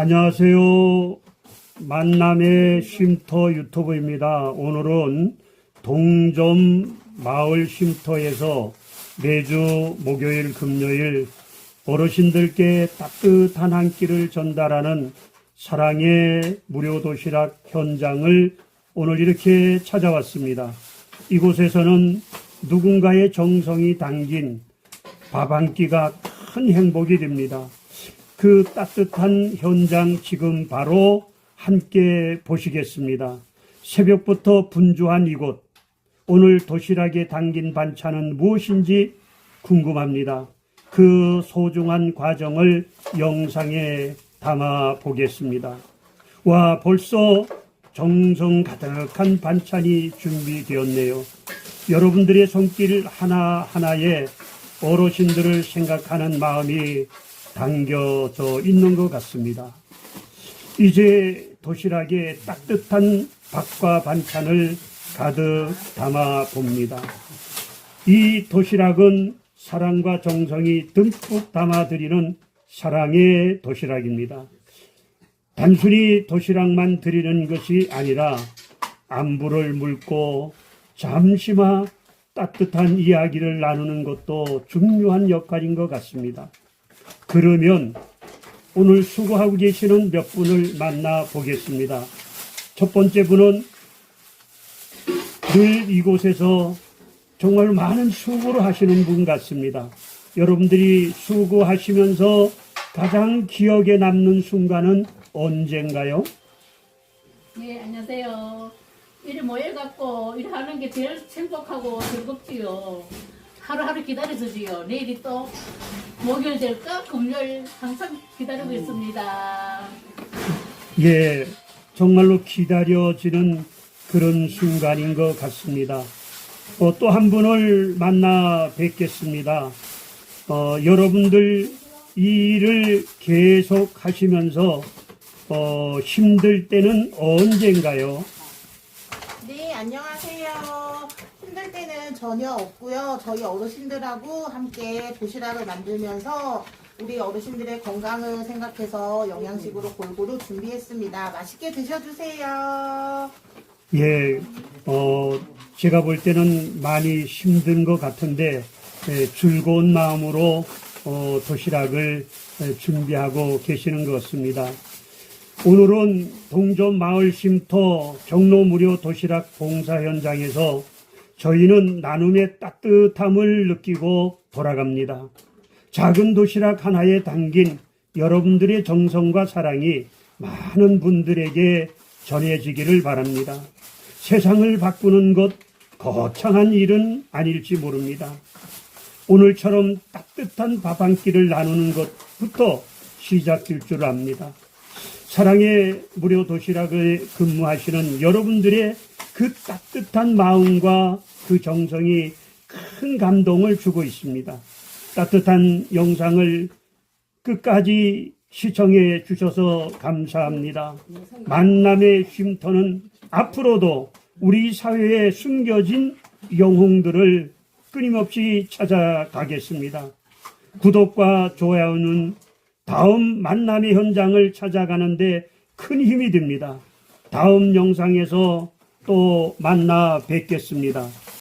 안녕하세요. 만남의 쉼터 유튜브입니다. 오늘은 동점 마을 쉼터에서 매주 목요일, 금요일 어르신들께 따뜻한 한 끼를 전달하는 사랑의 무료 도시락 현장을 오늘 이렇게 찾아왔습니다. 이곳에서는 누군가의 정성이 담긴 밥 한 끼가 큰 행복이 됩니다. 그 따뜻한 현장 지금 바로 함께 보시겠습니다. 새벽부터 분주한 이곳. 오늘 도시락에 담긴 반찬은 무엇인지 궁금합니다. 그 소중한 과정을 영상에 담아 보겠습니다. 와, 벌써 정성 가득한 반찬이 준비되었네요. 여러분들의 손길 하나하나에 어르신들을 생각하는 마음이 담겨져 있는 것 같습니다. 이제 도시락에 따뜻한 밥과 반찬을 가득 담아 봅니다. 이 도시락은 사랑과 정성이 듬뿍 담아드리는 사랑의 도시락입니다. 단순히 도시락만 드리는 것이 아니라 안부를 묻고 잠시만 따뜻한 이야기를 나누는 것도 중요한 역할인 것 같습니다. 그러면 오늘 수고하고 계시는 몇 분을 만나 보겠습니다. 첫 번째 분은 늘 이곳에서 정말 많은 수고를 하시는 분 같습니다. 여러분들이 수고하시면서 가장 기억에 남는 순간은 언젠가요? 예, 안녕하세요. 이리 모여갖고 일하는 게 제일 행복하고 즐겁지요. 하루하루 기다려주지요. 내일이 또 목요일 될까? 금요일 항상 기다리고 있습니다. 예, 정말로 기다려지는 그런 순간인 것 같습니다. 어, 또 한 분을 만나 뵙겠습니다. 어, 여러분들 이 일을 계속 하시면서 어, 힘들 때는 언젠가요? 네, 안녕하세요. 때는 전혀 없고요. 저희 어르신들하고 함께 도시락을 만들면서 우리 어르신들의 건강을 생각해서 영양식으로 골고루 준비했습니다. 맛있게 드셔주세요. 예, 어, 제가 볼 때는 많이 힘든 것 같은데, 예, 즐거운 마음으로 어, 도시락을 예, 준비하고 계시는 것 같습니다. 오늘은 동전 마을 쉼터 경로 무료 도시락 봉사 현장에서 저희는 나눔의 따뜻함을 느끼고 돌아갑니다. 작은 도시락 하나에 담긴 여러분들의 정성과 사랑이 많은 분들에게 전해지기를 바랍니다. 세상을 바꾸는 것 거창한 일은 아닐지 모릅니다. 오늘처럼 따뜻한 밥 한 끼를 나누는 것부터 시작될 줄 압니다. 사랑의 무료 도시락을 근무하시는 여러분들의 그 따뜻한 마음과 그 정성이 큰 감동을 주고 있습니다. 따뜻한 영상을 끝까지 시청해 주셔서 감사합니다. 만남의 쉼터는 앞으로도 우리 사회에 숨겨진 영웅들을 끊임없이 찾아가겠습니다. 구독과 좋아요는 다음 만남의 현장을 찾아가는데 큰 힘이 됩니다. 다음 영상에서 또 만나 뵙겠습니다.